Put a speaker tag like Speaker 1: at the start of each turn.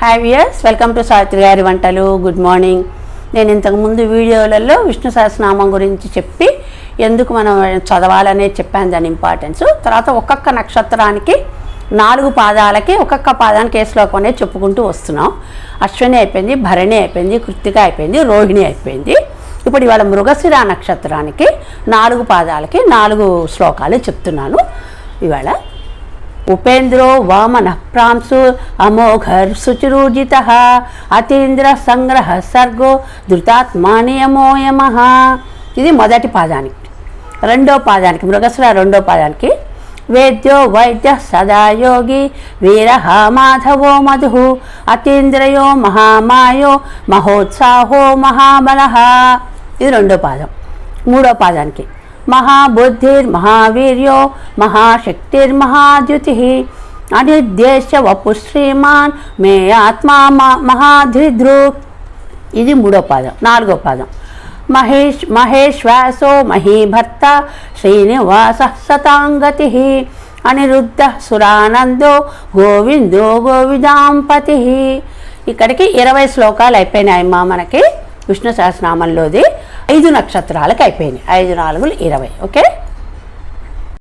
Speaker 1: Hi viewers welcome to Savitri గారి వంటలు good morning నేను ఇంతకుముందు వీడియోలలో విష్ణు సహస్రనామం గురించి చెప్పి ఎందుకు మనం చదవాలనేది చెప్పాను దాని ఇంపార్టెన్స్ తర్వాత ఒక్కొక్క నక్షత్రానికి నాలుగు పాదాలకి ఒక్కొక్క పాదానికి ఏ శ్లోకం అనేది చెప్పుకుంటూ వస్తున్నాం. అశ్విని అయిపోయింది భరణి అయిపోయింది కృత్తిక అయిపోయింది రోహిణి అయిపోయింది. ఇప్పుడు ఇవాళ మృగశిర నక్షత్రానికి నాలుగు పాదాలకి నాలుగు శ్లోకాలు చెప్తున్నాను. ఇవాళ ఉపేంద్రో వామన ప్రాంసు అమోఘర్ శుచిరూజిత అతీంద్ర సంగ్రహ సర్గో ధృతాత్మా ఇది మొదటి పాదానికి. రెండో పాదానికి మృగసుర రెండో పాదానికి. వేద్యో వైద్య సదా యోగి వీర మాధవో మధు। అతీంద్రయో మహామాయో మహోత్సాహో మహాబల। ఇది రెండో పాదం. మూడో పాదానికి. మహాబుద్ధిర్మహావీర్యో మహాశక్తిర్మహాద్యుతి అనిర్దేశ వపు శ్రీమాన్ మే ఆత్మా మ- ఇది మూడో పాదం నాలుగో పాదం. మహేష్ మహేశ్వాసో మహీభర్త శ్రీనివాస సతాంగతి అనిరుద్ధ సురానందో గోవిందో గోవిదాంపతి. ఇక్కడికి ఇరవై శ్లోకాలు అయిపోయినాయమ్మా మనకి విష్ణు సహస్రనామంలోది. ఐదు నక్షత్రాలకు అయిపోయినాయి. ఐదు నాలుగులు ఇరవై ఓకే?